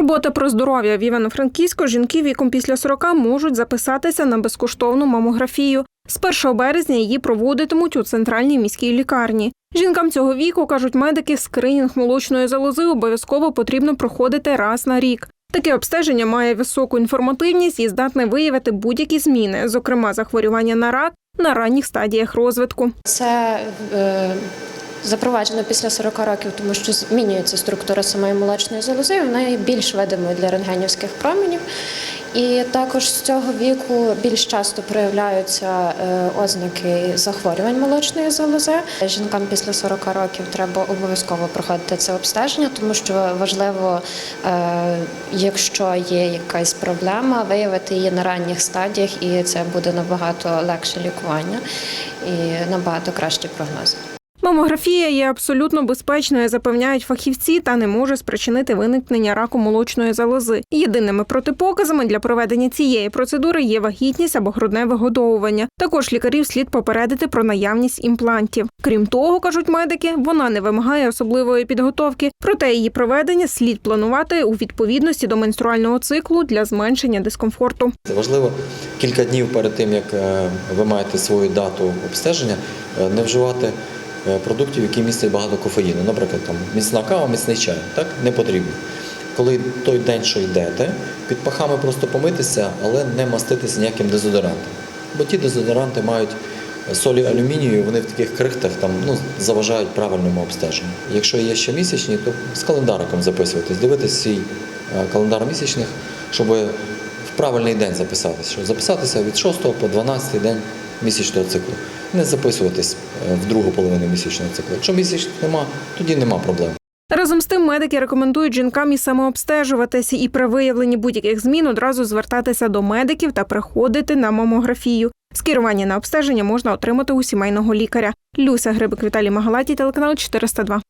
Турбота про здоров'я в Івано-Франківську жінки віком після 40 можуть записатися на безкоштовну мамографію. З 1 березня її проводитимуть у центральній міській лікарні. Жінкам цього віку кажуть медики, скринінг молочної залози обов'язково потрібно проходити раз на рік. Таке обстеження має високу інформативність і здатне виявити будь-які зміни, зокрема захворювання на рак на ранніх стадіях розвитку. Це е, запроваджено після 40 років, тому що змінюється структура самої молочної залози, вона є більш видимою для рентгенівських променів. І також з цього віку більш часто проявляються е, ознаки захворювань молочної залози. Жінкам після 40 років треба обов'язково проходити це обстеження, тому що важливо, е, якщо є якась проблема, виявити її на ранніх стадіях, і це буде набагато легше лікування і набагато кращі прогнози. Мамографія є абсолютно безпечною, запевняють фахівці, та не може спричинити виникнення раку молочної залози. Єдиними протипоказами для проведення цієї процедури є вагітність або грудне вигодовування. Також лікарів слід попередити про наявність імплантів. Крім того, кажуть медики, вона не вимагає особливої підготовки, проте її проведення слід планувати у відповідності до менструального циклу для зменшення дискомфорту. Це важливо кілька днів перед тим, як е, ви маєте свою дату обстеження, е, не вживати продуктів, які містять багато кофеїну. Наприклад, там міцна кава, міцний чай. Так не потрібно. Коли той день, що йдете, під пахами просто помитися, але не маститися ніяким дезодорантом. Бо ті дезодоранти мають солі алюмінію, вони в таких крихтах там ну, заважають правильному обстеженню. Якщо є ще місячні, то з календариком записуватись, дивитись свій е, календар місячних, щоб в правильний день записатись. Щоб записатися від 6 по 12 день місячного циклу. Не записуватись е, в другу половину місячного циклу. Якщо місячних нема, тоді нема проблем. Разом з тим медики рекомендують жінкам і самообстежуватися, і при виявленні будь-яких змін одразу звертатися до медиків та приходити на мамографію. Скерування на обстеження можна отримати у сімейного лікаря. Люся Грибик Віталій Магалаті, телеканал 402.